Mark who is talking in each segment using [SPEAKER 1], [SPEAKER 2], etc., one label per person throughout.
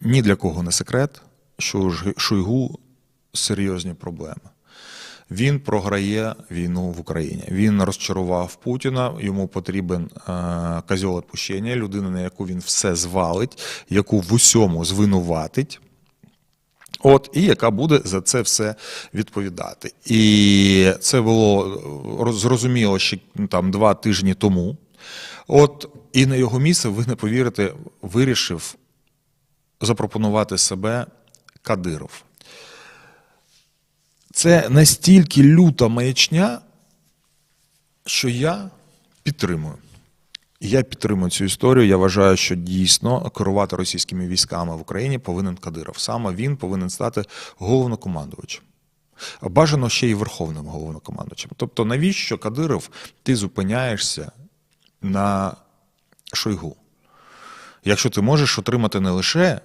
[SPEAKER 1] ні для кого не секрет, що Шойгу серйозні проблеми. Він програє війну в Україні. Він розчарував Путіна. Йому потрібен е, козьол відпущення, людина, на яку він все звалить, яку в усьому звинуватить. От, і яка буде за це все відповідати. І це було е, зрозуміло ще ну, там два тижні тому. От, і на його місце, ви не повірите, вирішив запропонувати себе Кадиров. Це настільки люта маячня, що я підтримую. Я підтримую цю історію. Я вважаю, що дійсно керувати російськими військами в Україні повинен Кадиров. Саме він повинен стати головнокомандувачем. Бажано ще й верховним головнокомандувачем. Тобто, навіщо Кадиров ти зупиняєшся на Шойгу? Якщо ти можеш отримати не лише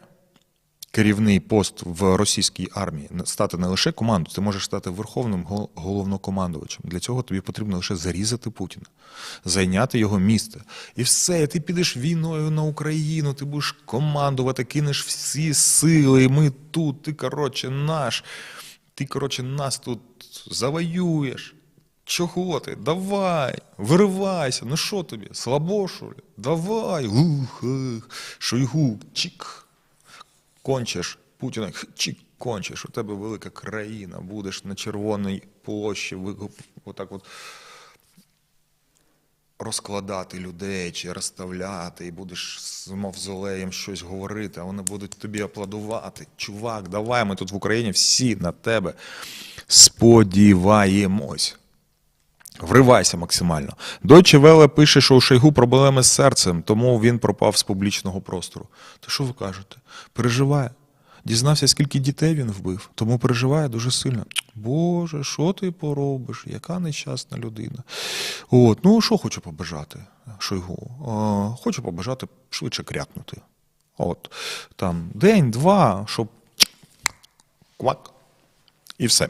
[SPEAKER 1] керівний пост в російській армії, стати не лише командою, ти можеш стати верховним головнокомандувачем. Для цього тобі потрібно лише зарізати Путіна, зайняти його місце. І все, ти підеш війною на Україну, ти будеш командувати, кинеш всі сили, ми тут, ти, коротше, наш. Ти, коротше, нас тут завоюєш. Чого ти? Давай, виривайся. Ну що тобі? Слабо, що ли? Давай. Ух, ух. Шойгу, чик кончиш Путіна, чи кончиш, у тебе велика країна, будеш на червоній площі отак от розкладати людей чи розставляти, і будеш з мавзолеєм щось говорити, а вони будуть тобі аплодувати. Чувак, давай, ми тут в Україні всі на тебе сподіваємось. Вривайся максимально. Deutsche Welle пише, що у Шойгу проблеми з серцем, тому він пропав з публічного простору. То що ви кажете? Переживає. Дізнався, скільки дітей він вбив, тому переживає дуже сильно. Боже, що ти поробиш? Яка нещасна людина. От, ну що хочу побажати Шойгу? Е, хочу побажати швидше крякнути. От, там день, два, щоб квак, і все.